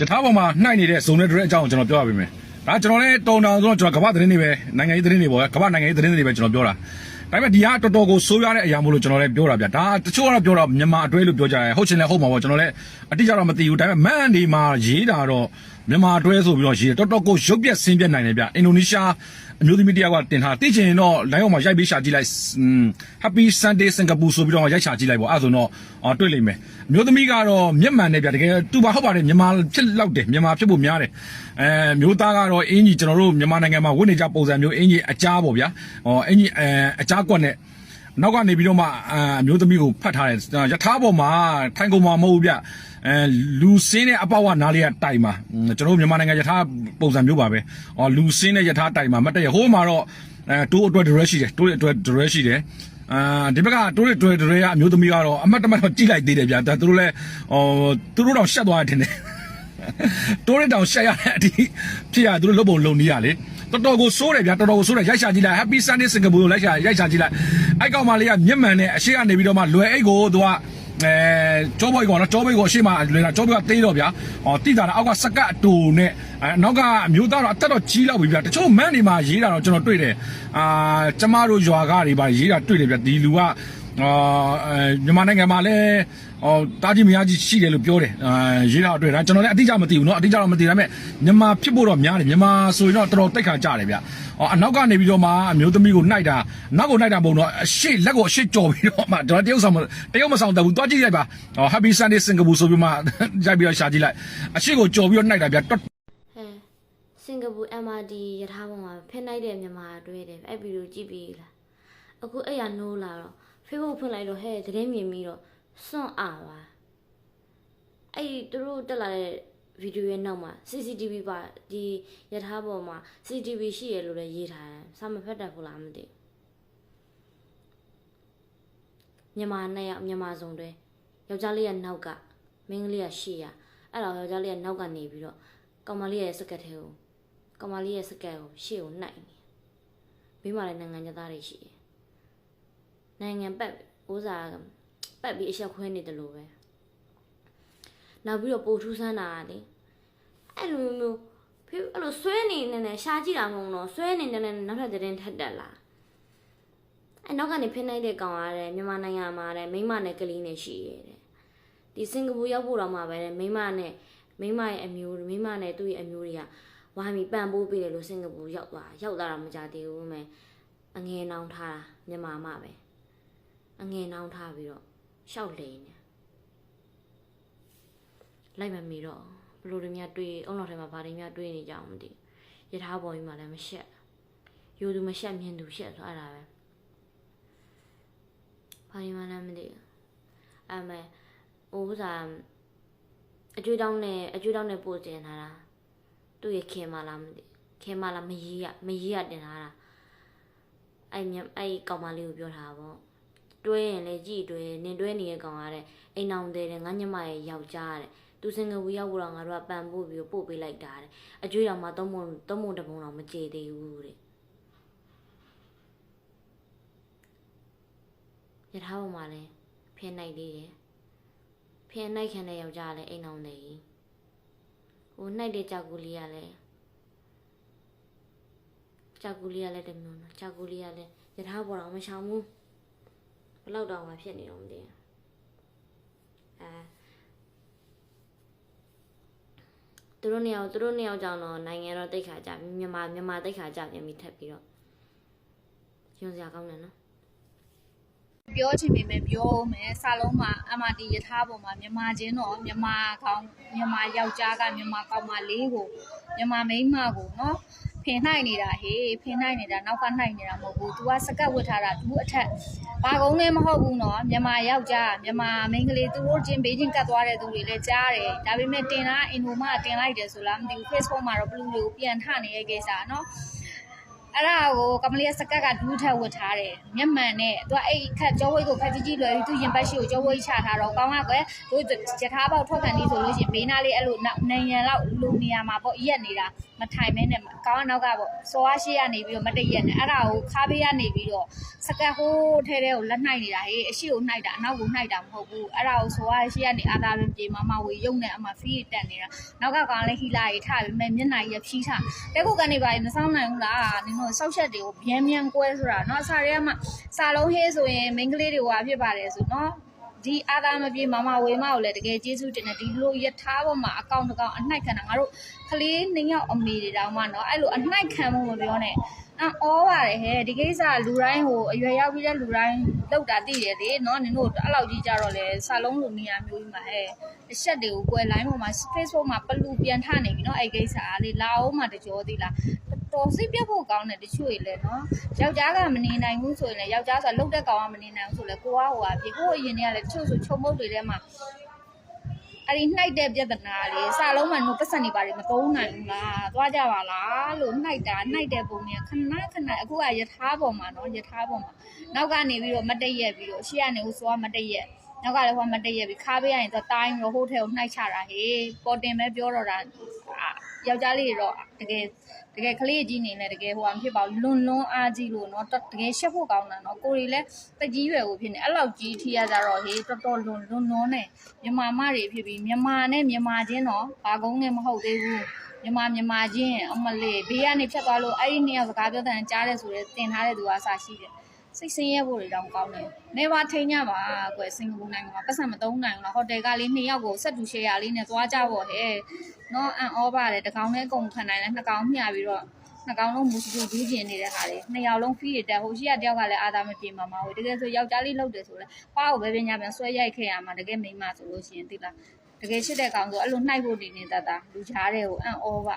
ယထာပေါ်မှာနှိုက်နေတဲ့ဇုံတဲ့တဲ့အကြောင်းကိုကျွန်တော်ပြောပြပေးမယ်ဒါကျွန်တော်လည်းတုံတောင်ဆိုတော့ကျွန်တော်ကမ္ဘာသတင်းတွေပဲနိုင်ငံရေးသတင်းတွေပေါ့ကမ္ဘာနိုင်ငံရေးသတင်းတွေပဲကျွန်တော်ပြောတာဒါပေမဲ့ဒီကတော်တော်ကိုဆိုးရတဲ့အရာမို့လို့ကျွန်တော်လည်းပြောတာဗျဒါတချို့ကတော့ပြောတော့မြန်မာအတွဲလို့ပြောကြတယ်ဟုတ်ချင်လည်းဟုတ်မှာပေါ့ကျွန်တော်လည်းအတိအကျတော့မသိဘူးဒါပေမဲ့မန်ဒီမှာရေးတာတော့မြန်မာအတွဲဆိုပြီးတော့ရေးတယ်တော်တော်ကိုရုပ်ပြက်ဆင်းပြက်နိုင်တယ်ဗျအင်ဒိုနီးရှား အမျိုးသမီးတယောက်ကတင်ထားသိချင်ရင်တော့ line အောက်မှာရိုက်ပြီးရှာကြည့်လိုက် Happy Sunday Singapore ဆိုပြီးတော့ရိုက်ရှာကြည့်လိုက်ပေါ့အဲ့ဒါဆိုတော့အော်တွေ့လိမ့်မယ်အမျိုးသမီးကတော့မျက်မှန်နဲ့ဗျတကယ်သူပါဟုတ်ပါတယ်မြန်မာဖြစ်လောက်တယ်မြန်မာဖြစ်ဖို့များတယ်အဲမျိုးသားကတော့အင်ကြီးကျွန်တော်တို့မြန်မာနိုင်ငံမှာဝတ်နေကြပုံစံမျိုးအင်ကြီးအကြားပေါ့ဗျာဟောအင်ကြီးအဲအကြားကွက်နဲ့ နောက်ကနေပြီးတော့မှအအမျိုးသမီးကိုဖတ်ထားတယ်ယထာပေါ်မှာထိုင်ကုန်မှာမဟုတ်ဘူးဗျအဲလူစင်းတဲ့အပေါက်ဝနားလေးကတိုင်မှာကျွန်တော်တို့မြန်မာနိုင်ငံယထာပုံစံမျိုးပါပဲဟောလူစင်းတဲ့ယထာတိုင်မှာမတ်တရဟိုးမှာတော့အဲတိုးအတွက် direct ရှိတယ်တိုးအတွက် direct ရှိတယ်အာဒီဘက်ကတိုးရတွေတွေကအမျိုးသမီးကတော့အမတ်တမတ်တော့ကြိလိုက်သေးတယ်ဗျာဒါသူတို့လည်းဟောသူတို့တော့ရှက်သွားတယ်ထင်တယ် တိုးရတောင်ရှက်ရတဲ့အထိဖြစ်ရသူတို့လုပ်ပုံလုပ်နေရလေတော်တော်ကိုစိုးတယ်ဗျာတော်တော်ကိုစိုးတယ်ရိုက်ရှာကြည့်လိုက် Happy Sunday Singapore ကိုလိုက်ရှာရိုက်ရှာကြည့်လိုက်အဲ့ကောင်မလေးကမျက်မှန်နဲ့အရှိကနေပြီးတော့မှလွယ်အိတ်ကိုသူကအဲကြောဘိုးကောင်နော်ကြောဘိုးကိုအရှိမလွယ်တာကြောဘိုးကတေးတော့ဗျာဟောတိတာတော့အောက်ကစကတ်အတူနဲ့အဲနောက်ကအမျိုးသားတော့အသက်တော့ကြီးလောက်ပြီဗျာတချို့မန်းနေမှာရေးတာတော့ကျွန်တော်တွေ့တယ်အာကျမတို့ရွာကတွေပါရေးတာတွေ့တယ်ဗျာဒီလူကအာအဲမြန်မာနိုင်ငံမှာလည်း ဟောတာကြီးမယားကြီးရှိတယ်လို့ပြောတယ်အာရေးတာအတွက်ဒါကျွန်တော်လည်းအတိအကျမသိဘူးเนาะအတိအကျတော့မသိဒါပေမဲ့မြန်မာဖြစ်ဖို့တော့များတယ်မြန်မာဆိုရင်တော့တော်တော်တိတ်ခါကြတယ်ဗျဟောအနောက်ကနေပြီးတော့မှအမျိုးသမီးကိုနှိုက်တာနောက်ကိုနှိုက်တာပုံတော့အရှိလက်ကိုအရှိကြော်ပြီးတော့မှကျွန်တော်တရုတ်ဆောင်မတရုတ်မဆောင်တတ်ဘူးတွားကြည့်လိုက်ပါဟော Happy Sunday Singapore ဆိုပြီးမှ ရိုက်ပြီးတော့ရှာကြည့်လိုက်အရှိကိုကြော်ပြီးတော့နှိုက်တာဗျတွတ် ဟဲစင်ကာပူ MRT ရထားပေါ်မှာဖင်လိုက်တဲ့မြန်မာအတွဲတယ်အဲ့ဗီဒီယိုကြည့်ပြီးလားအခုအဲ့ရနိုးလာတော့ Facebook ဖွင့်လိုက်တော့ဟဲ့သတင်းမြင်ပြီးတော့ စွန့်အားပါအဲ့ဒီသူတို့တက်လာတဲ့ဗီဒီယိုရဲ့နောက်မှာ CCTV ပါဒီရထားပေါ်မှာ CCTV ရှိရလို့လည်းရေးထားတယ်စာမဖတ်တတ်ဘူးလားမသိဘူးမြန်မာနဲ့ရောက်မြန်မာစုံတွဲယောက်ျားလေးကနောက်ကမိန်းကလေးကရှေ့ရအဲ့တော့ယောက်ျားလေးကနောက်ကနေပြီးတော့ကောင်မလေးရဲ့စကတ်ထဲကိုကောင်မလေးရဲ့စကတ်ကိုရှေ့ကိုနှိုက်နေဘေးမှာလည်းနိုင်ငံသားတွေရှိတယ်နိုင်ငံပတ်ဥစား ပတ်ပြီးအချက်ခွဲနေတယ်လို့ပဲနောက်ပြီးတော့ပိုထူးဆန်းတာကလေအဲ့လိုမျိုးဖေအဲ့လိုဆွဲနေနေနဲ့ရှာကြည့်တာမဟုတ်တော့ဆွဲနေနေနဲ့နောက်ထပ်သတင်းထပ်တက်လာအဲ့နောက်ကနေဖိနိုင်တဲ့ကောင်ရတဲ့မြန်မာနိုင်ငံမှာတဲ့မိန်းမနဲ့ကလေးနဲ့ရှိရတဲ့ဒီစင်ကာပူရောက်ဖို့တော့မှပဲတဲ့မိန်းမနဲ့မိန်းမရဲ့အမျိုးမိန်းမနဲ့သူ့ရဲ့အမျိုးတွေကဝိုင်းပြီးပံ့ပိုးပေးတယ်လို့စင်ကာပူရောက်သွားရောက်လာတာမကြသေးဘူးမယ်အငယ်နောင်ထားတာမြန်မာမှပဲအငယ်နောင်ထားပြီးတော့ ရှောက်လိန်နေလိုက်မမီတော့ဘလို့တွေများတွေးအုံတော်ထဲမှာဗာတွေများတွေးနေကြအောင်မသိရထားပေါ်ကြီးမှလည်းမရှက်ယူသူမရှက်မြင်သူရှက်ဆိုအဲ့ဒါပဲဘာတွေမှလည်းမသိဘူးအမေဟိုဥစားအကျွေးတောင်းနဲ့အကျွေးတောင်းနဲ့ပို့တင်ထားတာသူ့ရဲ့ခင်မလားမသိခင်မလားမကြီးရမကြီးရတင်ထားတာအဲ့မြအဲ့ကောင်မလေးကိုပြောထားတာပေါ့ တွဲရင်လေကြည့်တွဲနင်တွဲနေတဲ့ကောင်ကတဲ့အိမ်အောင်တဲ့တဲ့ငါညမရဲ့ယောက်ျားတဲ့သူစင်ကဝီရောက်တော့ငါတို့ကပန်ပို့ပြီးပို့ပေးလိုက်တာတဲ့အကျွေးတော်မှာသုံးပုံသုံးပုံတစ်ပုံတော့မကြေသေးဘူးတဲ့ရထားပေါ်မှာလဲဖင်းနိုင်သေးတယ်ဖင်းနိုင်ခံတဲ့ယောက်ျားကလည်းအိမ်အောင်နေကြီးဟိုနိုင်တဲ့ကြောက်ကူလေးကလည်းကြောက်ကူလေးကလည်းတမျိုးနော်ကြောက်ကူလေးကလည်းရထားပေါ်တော့မရှောင်ဘူးဘယ် လောက်တောင်မှဖြစ်နေတော့မသိဘူးအဲသူတို့နှစ်ယောက်သူတို့နှစ်ယောက်ကြောင့်တော့နိုင်ငံတော့တိတ်ခါကြမြန်မာမြန်မာတိတ်ခါကြပြန်ပြီးထပ်ပြီးတော့ညွန်စရာကောင်းတယ်နော်ပြောချင်ပေမဲ့ပြောဦးမယ်စာလုံးမှာ MRT ယထာပေါ်မှာမြန်မာချင်းတော့မြန်မာကောင်းမြန်မာယောက်ျားကမြန်မာကောင်မလေးကိုမြန်မာမိန်းမကိုနော်ဖ င်နှိုက်နေတာဟေးဖင်နှိုက်နေတာနောက်ကနှိုက်နေတာမဟုတ်ဘူး तू ကစကတ်ဝတ်ထားတာ तू အထက်ဘာကုန်းလည်းမဟုတ်ဘူးနော်မြန်မာယောက်ျားမြန်မာမိန်းကလေးသူတို့ချင်းဘေးချင်းကတ်သွားတဲ့သူတွေလည်းကြားတယ်ဒါပေမဲ့တင်လားအင်ဒိုမတင်လိုက်တယ်ဆိုလားမသိဘူး Facebook မှာတော့ဘလူးလေးကိုပြန်ထနေတဲ့ကိစ္စနော်အဲ့ဒါကိုကမလေးကစကက်ကဒူးထက်ဝတ်ထားတယ်မျက်မှန်နဲ့သူကအဲ့ခက်ကြောဝိတ်ကိုခက်ကြီးကြီးလွယ်ပြီးသူရင်ပတ်ရှိကိုကြောဝိတ်ချထားတော့ကောင်းကကွယ်သူယထာပေါက်ထွက်ကန်နေဆိုလို့ရှိရင်ဘေးနားလေးအဲ့လိုနေရန်လောက်လူနေရာမှာပေါ့ရက်နေတာ မထိုင်မဲနဲ့ကောင်းကနောက်ကပေါ့စောအားရှိရနေပြီးတော့မတည့်ရက်နဲ့အဲ့ဒါကိုခါပေးရနေပြီးတော့စကက်ဟိုးထဲထဲကိုလက်နှိုက်နေတာဟေးအရှိကိုနှိုက်တာအနောက်ကိုနှိုက်တာမဟုတ်ဘူးအဲ့ဒါကိုစောအားရှိရနေအာသာပင်ပြေမမဝေရုံနဲ့အမဖီးတက်နေတာနောက်ကကောင်လေးဟီလာကြီးထားပြီးမဲ့မျက်နှာကြီးဖြီးထားတဲခုကနေပါမဆောင်နိုင်ဘူးလားနင်တို့ဆောက်ချက်တွေကိုဗျမ်းဗျမ်းကွဲဆိုတာเนาะအစားရဲမှာစာလုံးဟေးဆိုရင်မိန်းကလေးတွေဟွာဖြစ်ပါတယ်ဆိုเนาะ ဒီအာသာမပြေမမဝေမကိုလည်းတကယ်ကျေးဇူးတင်တယ်ဒီလိုယထာပေါ်မှာအကောင့်တကောင်အနှိုက်ခံတာငါတို့ကလေးနှစ်ယောက်အမေတွေတောင်မှနော်အဲ့လိုအနှိုက်ခံမှုမပြောနဲ့အော်ဩပါတယ်ဟဲ့ဒီကိစ္စလူတိုင်းဟိုအရွယ်ရောက်ပြီးတဲ့လူတိုင်းလောက်တာသိတယ်လေနော်နင်တို့အဲ့လောက်ကြီးကြတော့လေဆာလုံးလိုနေရာမျိုးကြီးမှာဟဲ့အချက်တွေကိုကွယ်လိုင်းပေါ်မှာ Facebook မှာပလူပြန်ထနေပြီနော်အဲ့ကိစ္စအားလေလာအောင်မှတကြောသေးလား တော်စိတ်ပြတ်ဖို့ကောင်းတယ်တချို့ကြီးလဲနော်ယောက်ျားကမနေနိုင်ဘူးဆိုရင်လည်းယောက်ျားဆိုလှုပ်တဲ့ကောင်ကမနေနိုင်ဘူးဆိုလဲကိုကဟိုကပြေကိုအရင်တည်းကလည်းတချို့ဆိုချုံမုတ်တွေထဲမှာအဲ့ဒီနှိုက်တဲ့ပြဿနာလေးစာလုံးမှာတော့ပတ်စံနေပါတယ်မကုန်းနိုင်ဘူးလားသွားကြပါလားလို့နှိုက်တာနှိုက်တဲ့ပုံနဲ့ခဏခဏအခုကယထာပေါ်မှာနော်ယထာပေါ်မှာနောက်ကနေပြီးတော့မတည့်ရက်ပြီးတော့အရှိကနေဟိုဆိုကမတည့်ရက်နောက်ကလည်းဟိုကမတည့်ရက်ပြီးခါပေးရရင်သွားတိုင်းရောဟိုထဲကိုနှိုက်ချတာဟေးပေါ်တင်ပဲပြောတော့တာ ယောက်ျားလေးတွေတော့တကယ်တကယ်ကလေးကြီးနေလဲတကယ်ဟိုဟာမဖြစ်ပါဘူးလွန်လွန်အားကြီးလို့နော်တတကယ်ရှက်ဖို့ကောင်းတာနော်ကိုရီလည်းတကြီးရွယ်ကိုဖြစ်နေအဲ့လောက်ကြီးထီရကြတော့ဟေးတော်တော်လွန်လွန်လွန်နေမြန်မာမတွေဖြစ်ပြီးမြန်မာနဲ့မြန်မာချင်းတော့ဘာကုန်းနဲ့မဟုတ်သေးဘူးမြန်မာမြန်မာချင်းအမလေးဘေးကနေဖြတ်သွားလို့အဲ့ဒီနှစ်ယောက်စကားပြောတဲ့ကြားတယ်ဆိုတော့တင်ထားတဲ့သူကအစားရှိတယ် စိတ်ဆင်းရဲဖို့တွေတောင်ကောင်းတယ်။နေပါထိန်ကြပါကွယ်စင်ကာပူနိုင်ငံမှာပတ်စံမသုံးနိုင်ဘူးလားဟိုတယ်ကလေးနှစ်ယောက်ကိုဆက်တူရှယ်ယာလေးနဲ့သွားကြပေါ့ဟဲ့။နော်အန်ဩပါတယ်တကောင်နဲ့အကုန်ခံနိုင်တယ်နှစ်ကောင်မျှပြီးတော့နှစ်ကောင်လုံးမူစတူဒူးကျင်နေတဲ့ဟာတွေနှစ်ယောက်လုံးဖီးရတက်ဟိုရှိရတယောက်ကလည်းအာသာမပြေမှာမဟုတ်တကယ်ဆိုယောက်ျားလေးလှုပ်တယ်ဆိုလဲပါကိုပဲပညာပြန်ဆွဲရိုက်ခဲ့ရမှာတကယ်မိန်းမဆိုလို့ရှိရင်သိလားတကယ်ရှိတဲ့ကောင်ဆိုအဲ့လိုနှိုက်ဖို့ဒီနေတတ်တာလူချားတဲ့ကိုအန်ဩပါ